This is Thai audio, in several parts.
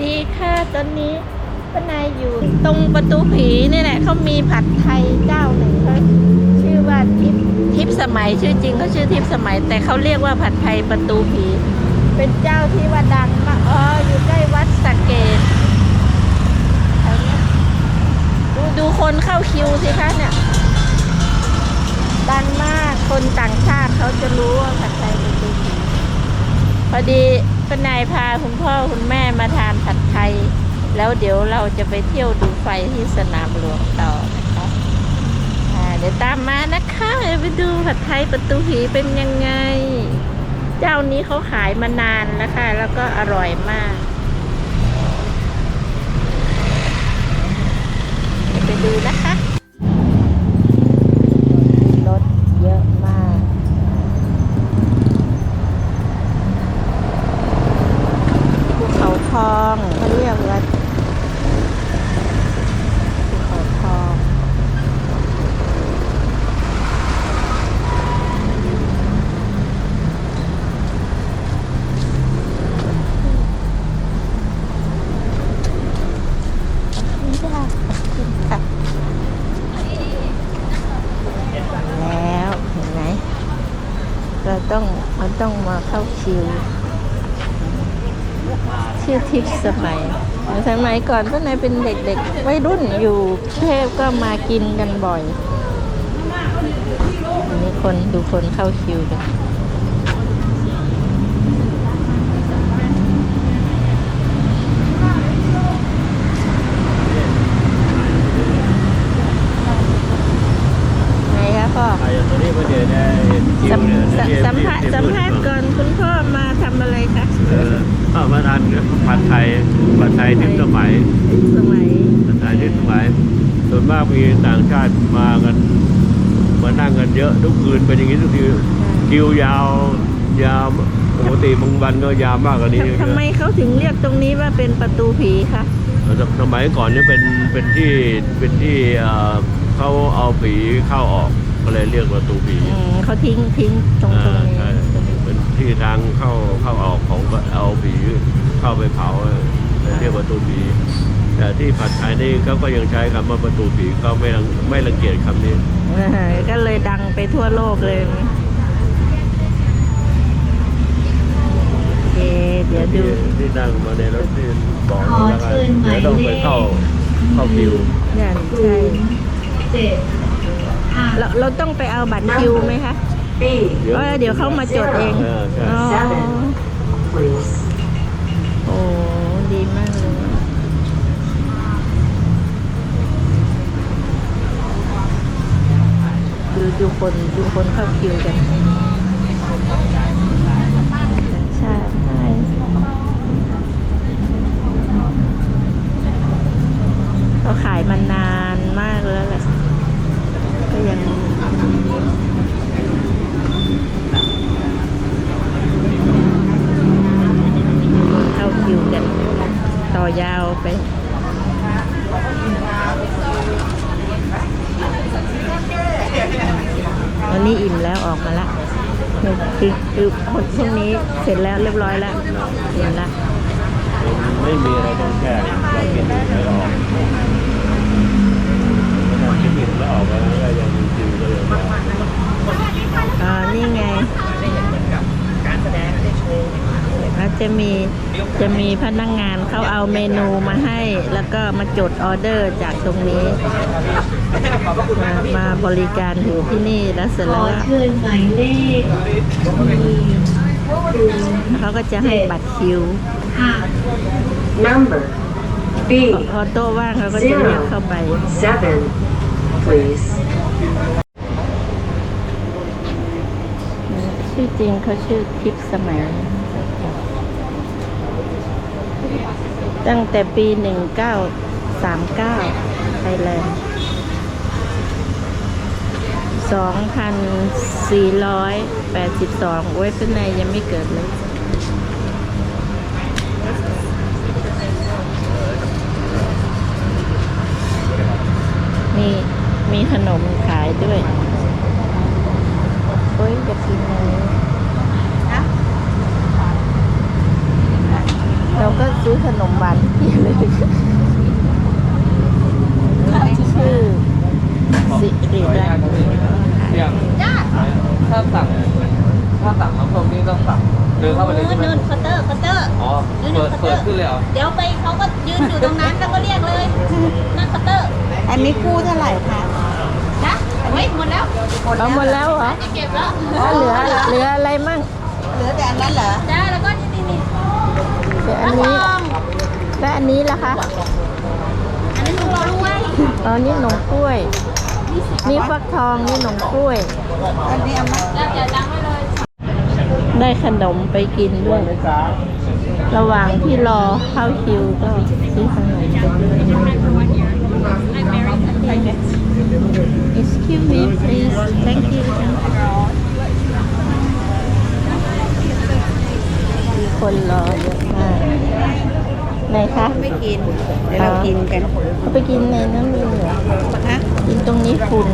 ดีค่ะตอนนี้ป้านายอยู่ตรงประตูผีนี่แหละเขามีผัดไทยเจ้าหนึ่งเขาชื่อว่าทิพทิพสมัยชื่อจริงเขาชื่อทิพสมัย แต่เขาเรียกว่าผัดไทยประตูผี เป็นเจ้าที่ว่าดังมากอ๋ออยู่ใกล้วัดสะเกดแถวเนี้ยดูดูคนเข้าคิวสิคะเนี่ยดังมากคนต่างชาติเขาจะรู้ว่าผัดไทยประตูผีพอดี ป้านายพาคุณพ่อคุณแม่มาทานผัดไทย แล้วเดี๋ยวเราจะไปเที่ยวดูไฟที่สนามหลวงต่อนะคะเดี๋ยวตามมานะคะไปดูผัดไทยประตูผีเป็นยังไง เจ้านี้เขาขายมานานแล้วค่ะ แล้วก็อร่อยมากไปดูนะคะรถเยอะมาก ภูเขาทองเขาเรียกว่าภูเขาทองขอบคุณค่ะขอบคุณค่ะแล้วเห็นไหมเรา ต้องเราต้องมาเข้าคิว ชื่อทิพย์สมัย สมัยก่อนก็นายเป็นเด็กๆวัยรุ่นอยู่เทพก็มากินกันบ่อยนี่คนดูคนเข้าคิวกันไงคะพ่อ ไอ้ตอนนี้มาเดินได้คิว สัมเนี่ยสัมเดี๋ยวสัมภาษณ์เดี๋ยวสัมภาษณ์ก่อนคุณพ่อมาทำอะไรคะเออเข้ามาทานผัดไทยผัดไทยทิพย์สมัยทิพย์สมัยผัดไทยทิพย์สมัยส่วนมากมีต่างชาติมากันมานั่งกันเยอะทุกคืนเป็นอย่างนี้ทุกทีคิวยาวยาวปกติบางวันก็ยาวมากกว่านี้เยอะทำไมเขาถึงเรียกตรงนี้ว่าเป็นประตูผีคะสมัยก่อนเนี่ยเป็นเป็นที่เป็นที่เอ่อเขาเอาผีเข้าออก ก็เลยเรียกว่าประตูผีอืมเขาทิ้งทิ้งตรงตรงนี้อ่าใช่เป็นที่ทางเข้าเข้าออกของเอาผีเข้าไปเผาเลยเรียกว่าประตูผีแต่ที่ผัดไทยนี่เขาก็ยังใช้คำว่าประตูผีเขาไม่รังไม่รังเกียจคำนี้เออก็เลยดังไปทั่วโลกเลยโอเคเดี๋ยวดูที่ที่นั่งมาในรถที่บอกแล้วกันเดี๋ยวต้องไปเข้าเข้าคิวเนี่ยใช่ เจ็ดห้า เราเราต้องไปเอาบัตรคิวไหมคะ B เออเดี๋ยวเขามาจดเองเออใช่ อ๋อ please โอ้ดีมากเลยดูดูคนดูคนเข้าคิวกันใช่ใช่เขาขายมานานมากแล้วแหละก็ ยังเข้าคิวกัน ต่อยาวไปวันนี้อิ่มแล้วออกมาละคือคือคือคนพวกนี้เสร็จแล้วเรียบร้อยแล้วอิ่มละไม่มีอะไรต้องแก้เรากินอิ่มแล้วออกเรากินอิ่มแล้วออกแล้วยัง คิวก็ยังรออ่านี่ไงแล้วจะมีจะมีพนักงงานเขาเอาเมนูมาให้ แล้วก็มาจดออเดอร์จากตรงนี้ มามาบริการอยู่ที่นี่แล้วเสร็จขแล้วอก็เชิญหมายเลขเขาก็จะให้บัตรคิวห้า number B พอโต๊ะว่างเขาก็จะเรียกเข้าไป seven please ชื่อ จริงเขาชื่อทิพย์สมัย ตั้งแต่ปี 1939 ไทยแลนด์ 2,482 โอ้ยเป็นไงยังไม่เกิดเลยมีมีขนมขายด้วย โอ้ยอยากกินเลย เราก็ซื้อขนมหวานที่เลยชื่อสิริรัตน์อย่างถ้าสั่งถ้าสั่งน้ำส้มนี่ต้องสั่งเดินเข้าไปเลยใช่ไหมนู่นเคาน์เตอร์เคาน์เตอร์อ๋อเปิดเปิดขึ้นเลยเหรอเดี๋ยวไปเขาก็ยืนอยู่ตรงนั้นแล้วก็เรียกเลยนั่นเคาน์เตอร์ อันนี้กู้เท่าไหร่คะนะเฮ้ยหมดแล้วเอาหมดแล้วเหรอเก็บแล้วเหลือเหลืออะไรมั่งเหลือแต่อันนั้นเหรอจ้า เหลืออันนี้ และอันนี้ล่ะคะ อันนี้ถุงรอรู้ว้อ๋อ นี่หนมกล้วย นี่ฟักทอง นี่หนมกล้วย อันนี้เอามาแล้วจะตั้งไว้เลยได้ขนมไปกินด้วย ระหว่างที่รอเข้าคิวก็ซื้อขนมไปด้วย Excuse me please thank you มีคนรอเยอะมากไหนคะ ไม่ กินเดี๋ยวเรากินกันเอาไปกินในนั้นเลยเหรอฮะกินตรงนี้ฝุ่น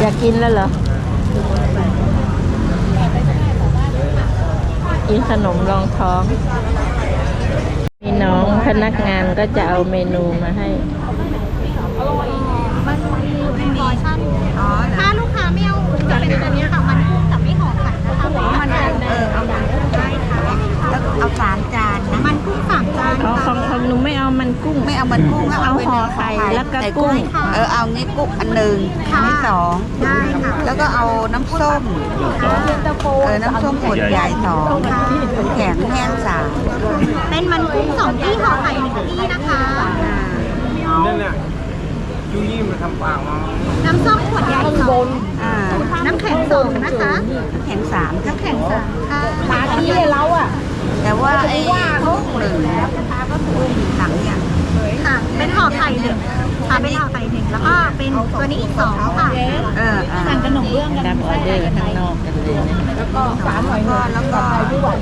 อยากกินแล้วเหรอ กินขนมรองท้อง มีน้องพนักงานก็จะเอาเมนูมาให้มันมีเป็นพอร์ชั่นอ๋อเหรอถ้าลูกค้าไม่เอาจะเป็นตัวนี้ค่ะ มันกุ้งกับไม่ห่อไข่นะคะเพราะว่ามันเป็นเออเอามาได้ค่ะ แล้วเอาสามจานนะมันกุ้ง สามจานอ๋อของของหนูไม่เอามันกุ้ง ไม่เอามันกุ้งเอาห่อไข่แล้วก็ใส่กุ้ง เออเอางี้กุ้งอันหนึ่งอันนี้สองได้ค่ะแล้วก็เอาน้ำส้มเย็นตาโฟเออน้ำส้มขวดใหญ่สองแข็งแห้งสามเป็นมันกุ้งสองที่ห่อไข่หนึ่งที่นะคะนั่นน่ะยูยี่มันทำปากมาน้ำส้มขวดใหญ่สองอ่าน้ำแข็งสองนะคะแข็งสามน้ำแข็งสามค่ะปาที่ แต่ว่าไอ้กุ้งหนึ่งหลังอย่างค่ะ เป็นห่อไข่หนึ่งค่ะเป็นห่อไข่หนึ่งแล้วก็เป็นตัวนี้อีกสองค่ะเออสั่งขนมเบื้องรับออเดอร์ข้างนอกกันเลยนะแล้วก็สามหอยก็แล้วก็น้ำส้ม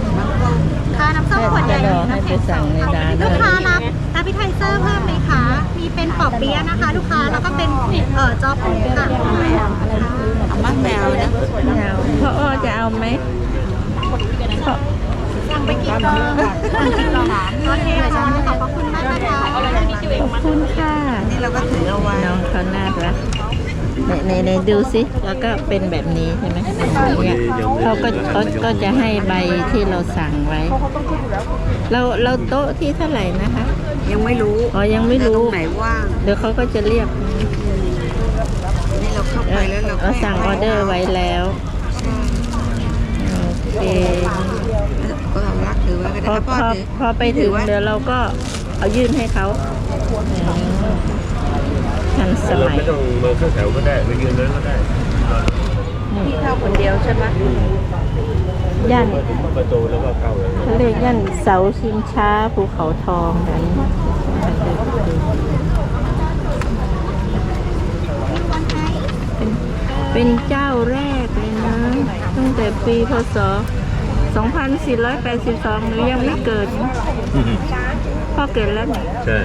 ค่ะน้ำส้มขวดใหญ่จะรอให้ไปสั่งในร้านลูกค้ารับรับพิไทเซอร์เพิ่มไหมคะ มีเป็นปอบเปี๊ยะนะคะ ลูกค้าแล้วก็เป็นเอ่อจอปูค่ะเอามะแมวนะไม่เอาพ่ออ้อจะเอาไหม พ่อสั่งไปกี่กล่องสั่งกี่กล่องโอเคค่ะขอบคุณมากนะคะขอบคุณค่ะนี่เราก็ถือเอาไว้น้องเขาน่ารักในในในดูสิแล้วก็เป็นแบบนี้ใช่ไหมเนี่ยเขาก็เขาก็จะให้ใบที่เราสั่งไว้ เราเราโต๊ะที่เท่าไหร่นะคะ ยังไม่รู้อ๋อยังไม่รู้ตรงไหนว่างเดี๋ยวเขาก็จะเรียกนี่เราเข้าไปแล้วเราสั่งออเดอร์ไว้แล้วโอเค ถือไว้ก็พได้อพ่อพอถือพอไปถึงเดี๋ยวเราก็เอายื่นให้เขาอืมทันสเรามัยไม่ต้องมาเข้าแถวก็ได้ไปยืนนั้นก็ได้พี่เข้าคนเดียวใช่ไหมย่านประตูแล้วก็เข้าเลยเขาเรียกย่านเสาชิงช้าภูเขาทองกันเป็นเป็นเจ้าแรกเลยนะตั้งแต่ปีพศ 2482หนูยังไม่เกิด พ่อเกิดแล้วนี่ใช่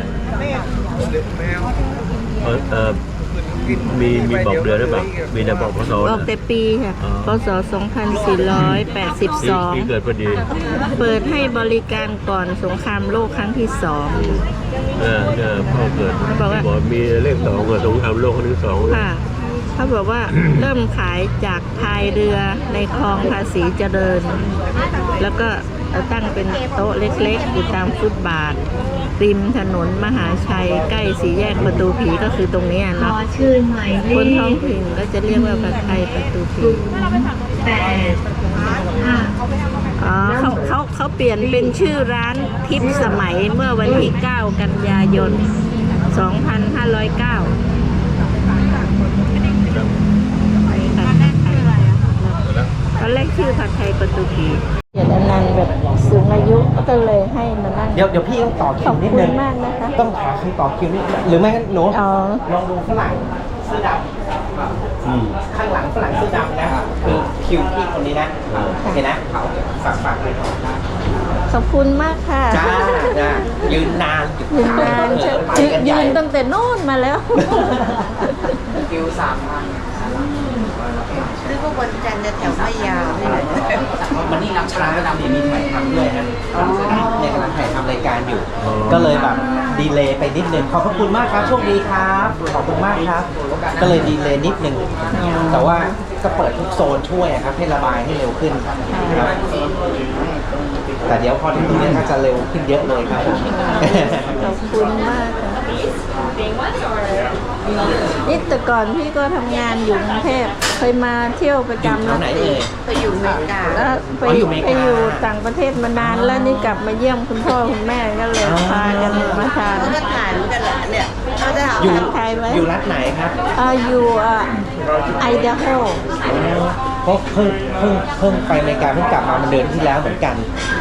เออเออมีมีบอกเดือนหรือเปล่ามีแต่บอกพศบอกแต่ปีค่ะอ๋อพศปีปีเกิดพอดี2482เปิดให้บริการก่อนสงครามโลกครั้งที่สอง เออเนี่ยพ่อเกิดเขาบอกว่า บอกมีเลขสองกับสงครามโลกครั้งที่สองค่ะ เขาบอกว่าเริ่มขายจากพายเรือในคลองภาษีเจริญ แล้วก็ตั้งเป็นโต๊ะเล็กๆ อยู่ตามฟุตบาท ริมถนนมหาชัย ใกล้สีแยกประตูผีก็คือตรงเนี้ยเนาะชื่นหมายเลคนท้องขถิ่นก็จะเรียกว่าผัดไทยประตูผีแปดห้าอ๋อเขาเขาเขาเปลี่ยนเป็นชื่อร้านทิพย์สมัยเมื่อวันที่ 9 กันยายน 2509 ตอนแรกชื่อผัดไทยประตูผีเกียรติอนันต์แบบสูงอายุก็เลยให้มานั่งเดี๋ยวเดี๋ยวพี่ต้องต่อขคิอวบนิดคุนึณงมากนะคะ ต้องหาใครต่อคิวนิดหรือไม่งั้นหนูอ๋อ ลองดูฝรั่งเสื้อดอืมำข้างหลังฝรั่งเสื้อดำนะคือคิวพี่คนนี้นะเห็นนะฝากฝากเลยขอบคุณมากค่ะจ้าจ้ายืนนานยืนนานเชไปยืกันนใหญ่ยืนตั้งแต่โน่นมาแล้ว คิวสามพัน หรือว่าวันจันทร์จะแถวไม่ยาวนี่แหละวันนี้รับชาแล้วดำดีมีถ่ายทำด้วยฮะฝรั่งเสื้อดำเนี่ยกำลังถ่ายทำรายการอยู่ ก็เลยแบบดีเลย์ไปนิดนึงขอบพระคุณมากครับโชคดีครับ ขอบคุณมากครับ ก็เลยดีเลย์นิดนึงแต่ว่าก็เปิดทุกโซนช่วยอะครับให้ระบายให้เร็วขึ้นครับแต่เดี๋ยวพอถึงตรงนี้ก็จะเร็วขึ้นเยอะเลยครับผมขอบคุณมากค่ะนี่แต่ก่อนพี่ก็ทำงานอยู่กรุงเทพ เคยมาเที่ยวประอยู่จำแถวไหนเอ่ย ไปอยู่อเมริกาแล้วไปอ๋ออยู่อเมริกา ไปอยู่ต่างประเทศมานานแล้วนี่กลับมาเยี่ยมคุณพ่อคุณแม่ก็เลยอ๋อพากันมาทานเขาก็ถ่ายเหมือนกันแหละเนี่ยเขาจะอยู่ ไทยไหมอยู่รัฐไหนครับเอ่ออยู่ไอเดโฮเพราะเพิ่งเพิ่งเพิ่งไปอเมริกาเพิ่งกลับมามันเดือนที่แล้วเหมือนกัน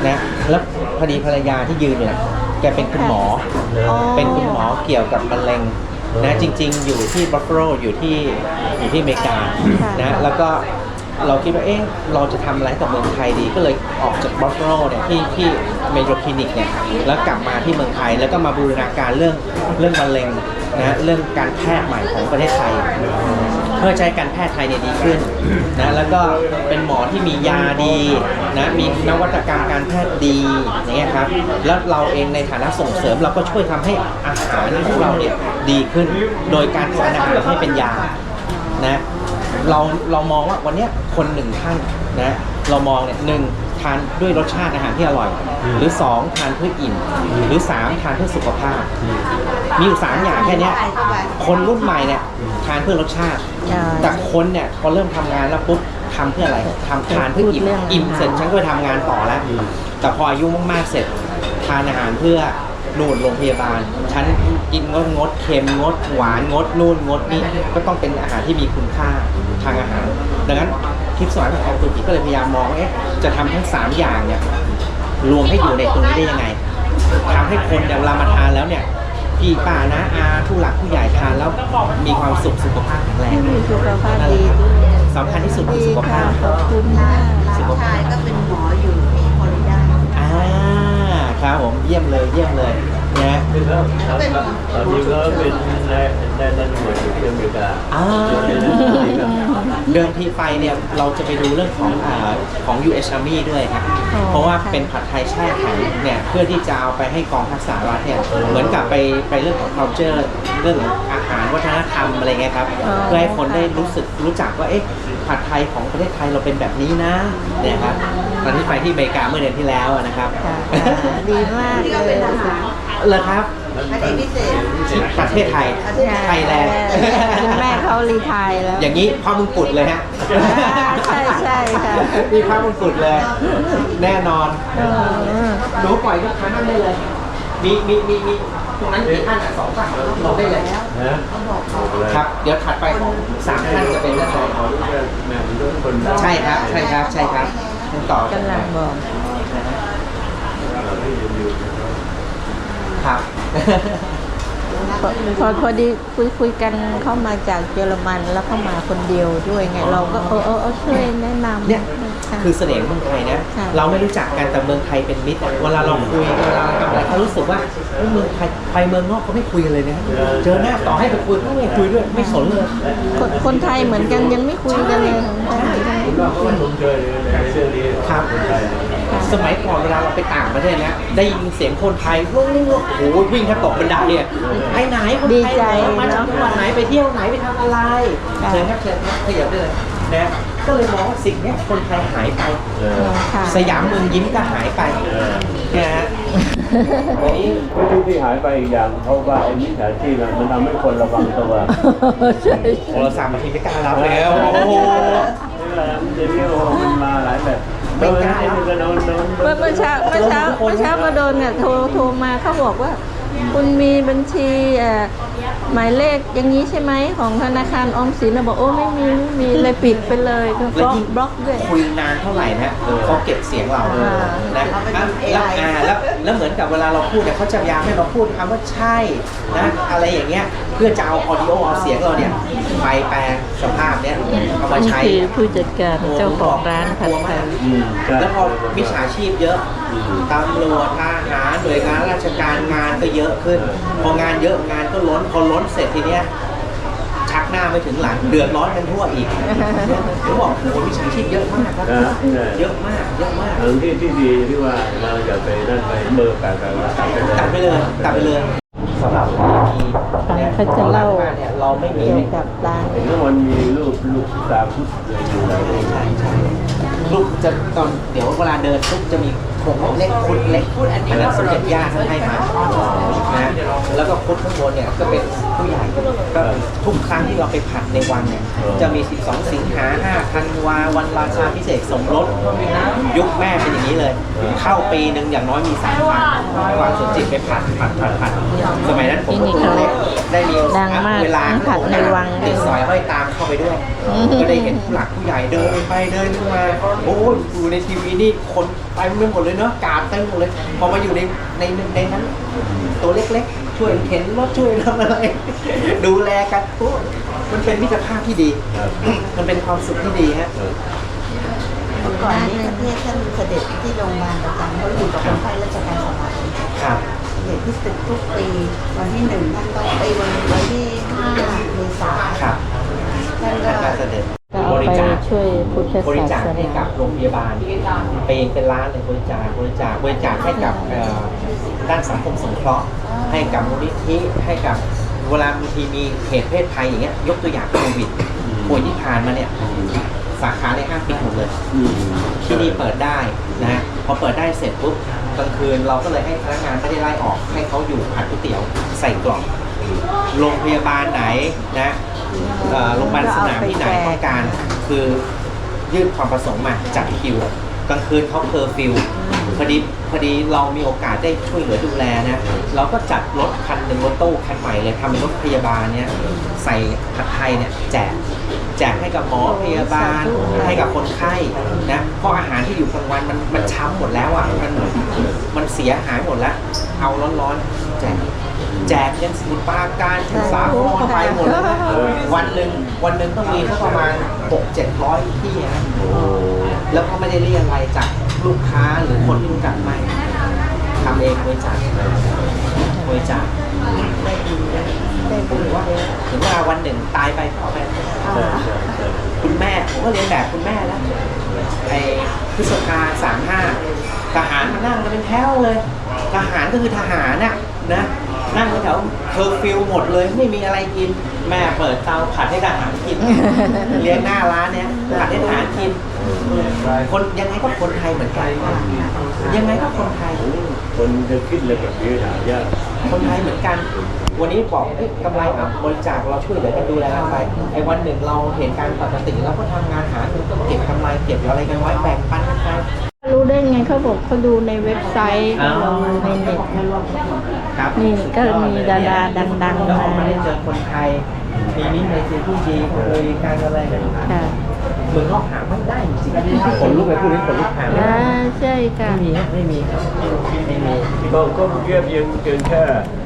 นะแล้วพอดีภรรยาที่ยืนเนี่ยแกเป็นคุณหมอ เป็นคุณหมอเกี่ยวกับมะเร็ง นะจริง ๆ อยู่ที่บัฟฟาโลอยู่ที่อยู่ที่อเมริกานะแล้วก็เราคิดว่าเอ๊ะเราจะทำอะไรกับเมืองไทยดีก็เลยออกจากบัฟฟาโลเนี่ยที่ที่เมโทรคลินิกเนี่ยแล้วกลับมาที่เมืองไทยแล้วก็มาบูรณาการเรื่องเรื่องมะเร็งนะเรื่องการแพทย์ใหม่ของประเทศไทย เพื่อใช้การแพทย์ไทยเนี่ยดีขึ้นนะแล้วก็เป็นหมอที่มียาดีนะมีนวัตกรรมการแพทย์ดีอย่างเงี้ยครับแล้วเราเองในฐานะส่งเสริมเราก็ช่วยทำให้อาหารของเราเนี่ย ดีขึ้น โดยการทานอาหารให้เป็นยานะเราเรามองว่าวันเนี้ยคนหนึ่งท่านนะเรามองเนี่ยหนึ่งทานด้วยรสชาติอาหารที่อร่อย หรือสองทานเพื่ออิ่มหรือสามทานเพื่อสุขภาพ มีอยู่สามอย่างแค่เนี้ยคนรุ่นใหม่เนี่ยทานเพื่อรสชาติ แต่คนเนี่ยพอเริ่มทำงานแล้วปุ๊บทำเพื่ออะไรทำทานเพื่ออิ่มพูดเรื่องอิ่มเสร็จฉันก็ไปทำงานต่อแล้ว แต่พออายุมากๆเสร็จทานอาหารเพื่อ นู่นโรงพยาบาล ฉันกินงดงดเค็มงดหวานงดนู่นงดนี่ก็ต้องเป็นอาหารที่มีคุณค่าทางอาหาร ดังนั้นคลิปสอนของตุกิก็เลยพยายามมองว่าเอ๊ะจะทำทั้งสามอย่างเนี่ยรวมให้อยู่ในตรงนี้ได้ยังไงทำให้คนเนี่ยเวลามาทานแล้วเนี่ยพี่ป้านะอาผู้หลักผู้ใหญ่ทานแล้วมีความสุขสุขภาพแข็งแรงมีสุขภาพนั่นแหดีละครับด้วยสำคัญที่สุดคือดีสุขค่ะภาพขอบคุณมากหลานชายก็เป็นหมออยู่ที่ฟลอริดา อ่า ครับผมเยี่ยมเลยเยี่ยมเลยนะเขาเป็นหมอตอนนี้ก็เป็นในในในหน่วยอยู่ที่อเมริกาอ่า เดิมทีไปเนี่ยเราจะไปดูเรื่องของอ่าของ US Army ด้วยครับ อ๋อเพราะว่าค่ะ เป็นผัดไทยแช่แข็งเนี่ยเพื่อที่จะเอาไปให้กองทัพสหรัฐเนี่ยเหมือนกับไปไปเรื่องของ culture เรื่องของอาหารวัฒนธรรมอะไรเงี้ยครับอ๋อเพื่อให้คนได้รู้สึกรู้จักว่าเอ๊ะผัดไทยของประเทศไทยเราเป็นแบบนี้นะเนี่ยครับตอนที่ไปที่อเมริกาเมื่อเดือนที่แล้วอะนะครับค่ะค่ะดีมากที่ก็เลเป็นยทหารเลยครับคดีพิเศษที่ประเทศไทยไทยแลนด์คุณแม่เขารีไทายแล้ว อย่างนี้พ่อมึงกุดเลยฮะ ใช่ใช่ค่ะมีพ่อมึงกุดเลย แน่นอนเออหนูปล่อยลูกค้านั่งได้เลย มีมีมีมี ตรงนั้นกี่ท่านอะสองท่านลงได้เลยนะครับเดี๋ยวถัดไปสามท่านจะเป็นเรื่องอะไรแม่เป็นคนใช่ครับใช่ครับใช่ครับท่านต่อกันกำลังบอกครับพอพอพอดีคุยคุยกันเข้ามาจากเยอรมันแล้วเข้ามาคนเดียวด้วยไง เราก็เออเออเออช่วยแนะนำเนี่ยค่ะคือเสน่ห์ของเมืองไทยนะค่ะเราไม่รู้จักกันแต่เมืองไทยเป็นมิตรอะเวลาเราคุยเวลาเราทำอะไรเขารู้สึกว่า เอ้ยเมืองไทยไปเมืองนอกเขาไม่คุยกันเลยนะเจอหน้าต่อให้ไปคุยก็ไม่คุยด้วยไม่สนเลยคนคนไทยเหมือนกันยังไม่คุยกันเลยคุณว่าคุณผมเคยในเรื่องนี้ครับคนไทยสมัยก่อนเวลาเราไปต่างประเทศนะได้ยินเสียงคนไทยโอ้โหวิ่งแทบตกบันไดเนี่ยไปไหนคนดีไทยใจเหรอมาจากเนอะจังหวัดไหนไปเที่ยวไหนไปทำอะไรค่ะเชิญครับเชิญครับขยับได้เลยนะ ก็เลยมองว่าสิ่งเนี้ยคนไทยหายไปเอเอออค่ะ สยามเมืองยิ้มก็หายไปเออนะฮะอันนี้ที่ที่หายไปอีกอย่างเพราะว่าไอ้มิจฉาชีพอะมันทำให้คนระวังตัวใช่ โทรศัพท์มาทีไม่กล้ารับเลยโอ้โหเวลาเดี๋ยวนี้โอ้โหมันมาหลายแบบไม่กล้า เออก็โดนโดน เมื่อเมื่อเช้าเมื่อเช้าเมื่อเช้าก็โดนเนี่ยโทรโทรมาเขาบอกว่า คุณมีบัญชีเอ่อหมายเลขอย่างนี้ใช่ไหมของธนาคารออมสินนะบอกโอ้ไม่มีไม่มีเลยปิดไปเลยก็บล็อกบล็อกด้วย คุยนานเท่าไหร่นะเขาเก็บเสียงเราอ่านะแล้วอ่าแล้วแล้วเหมือนกับเวลาเราพูดเนี่ยเขาจะพยายามให้เราพูดคำว่าใช่นะอะไรอย่างเงี้ยเพื่อจะเอาออดิโอเอาเสียงเราเนี่ยไปแปลสภาพเนี้ยเอามานี่ใช้คือผู้จัดการเจ้าของร้านผัดไทยอืมใช่แล้วพอมิจฉาชีพเยอะตำรวจทหารหน่วยงานราชการงานก็เยอะขึ้น พองานเยอะงานก็ล้นพอล้นเสร็จทีเนี้ยชชักหน้าไม่ถึงหลังเดือดร้อนกันทั่วอีกผมบอกโอ้โหวิชาชีพเยอะมากครับนะใช่เยอะมากเยอะมาก ทางที่ที่ดีที่ว่าเราอย่าไปนั่นไปเบอร์การการตัดไปเลย ตัดไปเลยตัดไปเลยสำหรับที่เนี่ยเขาจะเล่า เนี่ยเราไม่มีเกี่ยวกับร้าน เห็นว่ามันมีรูปลูกตาพุทธเลยอยู่แล้ว ใช่ใช่ลูกจะตอนเดี๋ยวเวลาเดินลูกจะมี ผงเล็กคุดเล็กอันนั้นสมเด็จย่าท่านให้มานะแล้วก็คุดข้างบนเนี่ยก็เป็นผู้ใหญ่ก็ทุกครั้งที่เราไปผัดในวันเนี่ยจะมี 12 สิงหา5ธันวาวันราชาพิเศษกสมรสยุคแม่เป็นอย่างนี้เลย เข้าปีหนึ่งอย่างน้อยมีสามวันวางสุจิตไปผัดผัดผัดผัดสมัยนั้นผมก็ตัวเล็กได้มีดังมากเวลาผัดในวังติดสอยห้อยตามเข้าไปด้วยอืมก็ได้เห็นผู้หลักผู้ใหญ่เดินไปเดินมาโอ้ยอยู่ในทีวีนี่คนไปไม่หมดเลยเนาะกราดเต็มหมดเลย พอมาอยู่ในในในนั้น ตัวเล็กๆ ช่วยเข็นรถช่วยทำอะไร ดูแลกันโอ้ยมันเป็นมิตรภาพที่ดี มันเป็นความสุขที่ดีฮะเมื่อก่อนนี้ประเทศท่านเสด็จที่โรงพยาบาลประจำเขาอยู่กับคนไข้ราชการสมัยครับเด็กที่ตึกทุกปีวันที่หนึ่งท่านต้องไปวันวันที่ห้าเมษาครับท่านท่านก็ก็เสด็จก็เอาบ ริไปจาคช่วยพุทธบริศาจาคสให้นากับโรงพยาบาลเป็นเป็นล้านเลยบริจาคบริจาคบริจาคให้กับเอ่อด้านสังคมสงเคราะห์ให้กับมูลนิธิให้กับเวลาบางทีมีเหตุเพศภัยอย่างเงี้ยยกตัวอย่างโควิดโควิดที่ผ่านมาเนี่ยสาขาในห้างปิดหมดเลยที่นี่เปิดได้นะฮะพอเปิดได้เสร็จปุ๊บกลางคืนเราก็เลยให้พนักงานไม่ได้ไล่ออกให้เขาอยู่ผัดก๋วยเตี๋ยวใส่กล่องโรงพยาบาลไหนนะ เอ่อโรงพยาบาลสนามที่ไหนต้องการ คือยื่นความประสงค์มาจัดคิวกลางคืนเขาเคอร์ฟิวพอดีพอดีเรามีโอกาสได้ช่วยเหลือดูแลนะเราก็จัดรถคันหนึ่งรถตู้คันใหม่เลยทำเป็นรถพยาบาลเนี่ยใส่ผัดไทยเนี่ยแจกแจกให้กับหมอพยาบาลให้กับคนไข้นะเพราะอาหารที่อยู่กลางวันมันมันช้ำหมดแล้วอะมันมันเสียหายหมดแล้วเอาร้อนๆแจก แจกยันสมุทรปราการถึงสาครไปหมดเลยนะวันหนึ่งวันหนึ่งต้องมีสักประมาณหกเจ็ดร้อยที่นะแล้วก็ไม่ได้เรียกอะไรจากลูกค้าหรือคนที่รู้จักไม่ทำเองบริจาคบริจาคได้ดีนะได้บุญเยอะถึงเวลาวันหนึ่งตายไปพ่อแม่คุณแม่ผมก็เรียนแบบคุณแม่แล้วไอ้พฤษภาสามห้าทหารมานั่งกันเป็นแถวเลย ทหารก็คือทหารน่ะนะ นั่งกันแถวเคอร์ฟิวหมดเลยไม่มีอะไรกิน แม่เปิดเตาผัดให้ทหารกิน เลี้ยงหน้าร้านเนี้ยผัดให้ทหารกิน คนยังไงก็คนไทยเหมือนกันยังไงก็คนไทย คนจะคิดเลยแบบนี้หายากคนไทยเหมือนกัน วันนี้บอกเอ้ยกำไรอะบริจาคเราช่วยเหลือกันดูแลกันไปไอ้วันหนึ่งเราเห็นการปกติเราก็ทำงานหาเงินก็เก็บกำไรเก็บอะไรกันไว้แบ่งปันกันไปรู้ได้ไงเขาบอกเขาดูในเว็บไซต์เขาลงในเน็ต ครับนี่ก็มีดาราดังแล้วๆพอมามาได้เจอคนไทยมีมิตรในที่ที่ดีคุยกันอะไรกันค่ะเมืองนอกหาไม่ได้จริงๆขนลุกไปพูดนี้ขนลุกหาไม่อ่าได้ใช่ค่ะไม่มีครับไม่มีครับไม่มีก็ก็เทียบยังเพียงแค่เอ่อ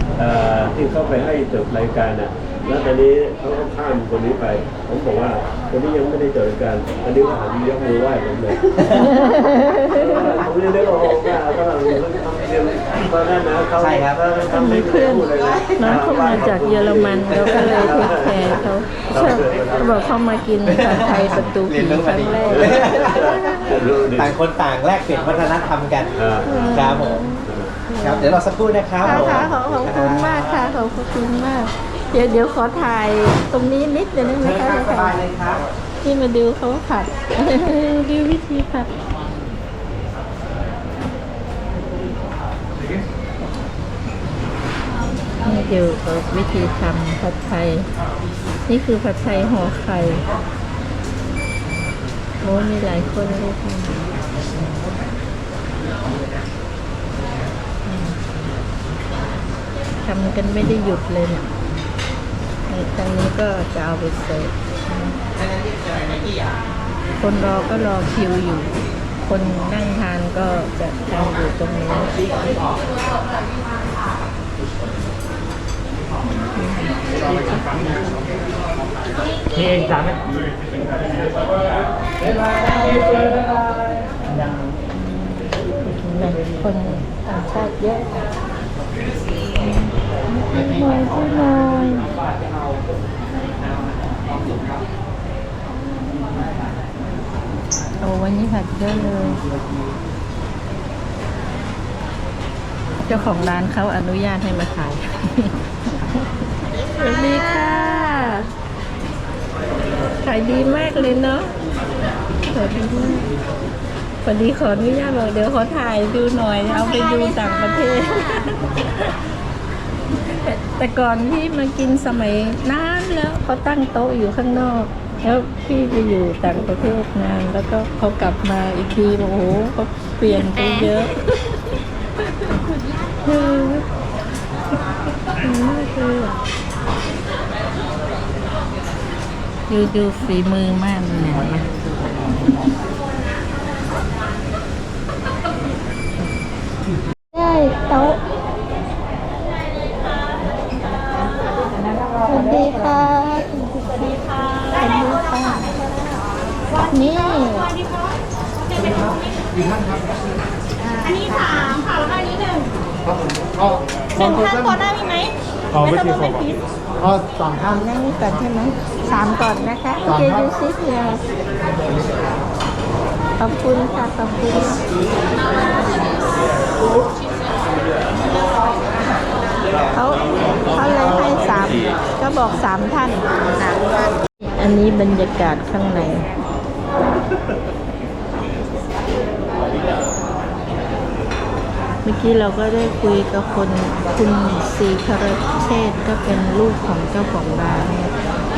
ที่เขาไปให้จบรายการน่ะแล้วตอนนี้เขาก็ข้ามคนนี้ไป ผมบอกว่าคนนี้ยังไม่ได้จบรายการอันนี้ก็หันยกมือไหว้ผมเลยผมยังได้บอกว่าก็ตอนนั้นนะเขาใช่ครับทำไม่เคยพูดเลยนะน้องเขามาจากเยอรมันเราก็เลยเทคแคร์เขาชอบเขาบอกเขามากินผัดไทยประตูผีครั้งแรกต่างคนต่างแลกเปลี่ยนวัฒนธรรมกันอ่าครับผม ครับเดี๋ยวเราสักครู่นะครับค่ะผมค่ะขอขอบคุณมากค่ะขอบคุณมาก เดี๋ยวเดี๋ยวขอถ่ายตรงนี้นิดเดียวได้ไหมเชิญคะครับสบายเลยครับที่มาดูเขาผัดดูวิธีผัดนี่เดี๋ยวกับวิธีทำผัดไทย นี่คือผัดไทยห่อไข่โอ้มีหลายคนเลยค่ะทำกันไม่ได้หยุดเลยเนี่ยในทางนี้ก็จะเอาไปเสิร์ฟคนรอก็รอคิวอยู่ คนนั่งทานก็จะทานอยู่ตรงนี้นี่เองสามไหมคน วันนี้ผัดเยอะเลย เจ้าของร้านเขาอนุญาตให้มาขายสวัสดีค่ะขายดีมากเลยเนาะขายดีมากพอดีขออนุญาตบอกเดี๋ยวขอถ่ายดูหน่อย เอาไปดูต่างประเทศ แต่แต่ก่อนที่มากินสมัยนานแล้วเขาตั้งโต๊ะอยู่ข้างนอก แล้วพี่ไปอยู่ต่างประเทศงานแล้วก็เขากลับมาอีกทีบอกโอ้โหเขาเปลี่ยนไปเยอะคือคือดูดูฝีมือมากเลยนะเห็นไหมได้โต๊ะสวัสดีค่ะสวัสดีค่ะสวัสดีค่ะนี่ อันนี้สามค่ะแล้วก็อันนี้หนึ่งอ๋อหนึ่งท่านตัวหน้ามีไหมอ๋อไม่ใช่ของอ๋อสองท่านนั่งนี่ก่อนใช่ไหมสามก่อนนะคะโอสามเคครับดูซิเพียขอบคุณค่ะขอบคุณเขาเขาเลยให้สามก็บอกสามท่านสามท่านอันนี้บรรยากาศข้างใน มื่อกี้เราก็ได้คุยกับคนคุณสีคารเชษฐ์ก็เป็นลูกของเจ้าของร้าน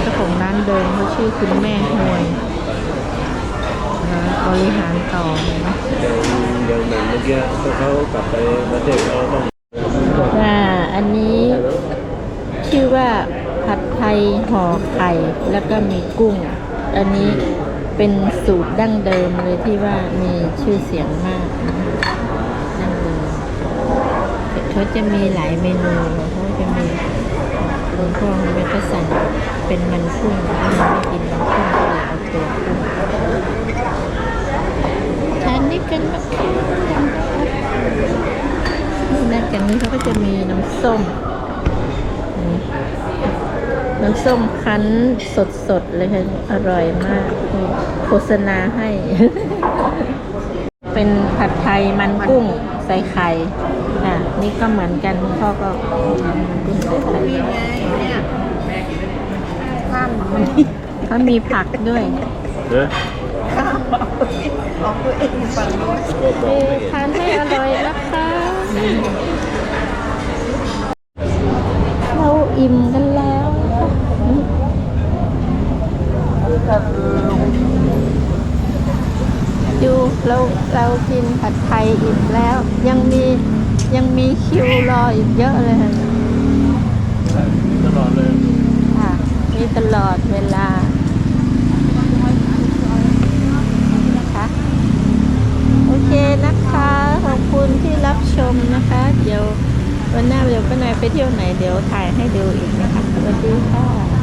เจ้าของร้านเดิมเขาชื่อคุณแม่ฮวยนะบริหารต่อนะเดี๋ยวเหมือนเมื่อกี้พวกเขากลับไปประเทศเขาต้องอ่าอันนี้ชื่อว่าผัดไทยห่อไข่แล้วก็มีกุ้ง อันนี้เป็นสูตรดั้งเดิมเลยที่ว่ามีชื่อเสียงมากนะคะดั้งเดิม เขาจะมีหลายเมนูเขาจะมีคุณพ่อคุณแม่ก็สั่งเป็นมันกุ้งถ้ามันไม่กินมันกุ้งก็เลยเอาตัวกุ้งทานนี่กันแบบนอกจากนี้เขาก็จะมีน้ำส้ม น้ำส้มคั้นสดๆเลยค่ะอร่อยมากโฆษณาให้ เป็นผัดไทยมันกุ้งใส่ไข่ นี่ก็เหมือนกันคุณพ่อก็มันกุ้งใส่ไข่เขามีผักด้วยเนอะเออทานให้อร่อยนะคะเราอิ่มกันแล้วดูเราเรากินผัดไทยอิ่มแล้วยังมี ยังมีคิวรออีกเยอะเลยค่ะตลอดเลยค่ะมีตลอดเวลานะคะโอเคนะคะ ขอบคุณที่รับชมนะคะ เดี๋ยววันหน้าเดี๋ยวป้านายไปเที่ยวไหนเดี๋ยวถ่ายให้ดูอีกนะคะสวัสดีค่ะ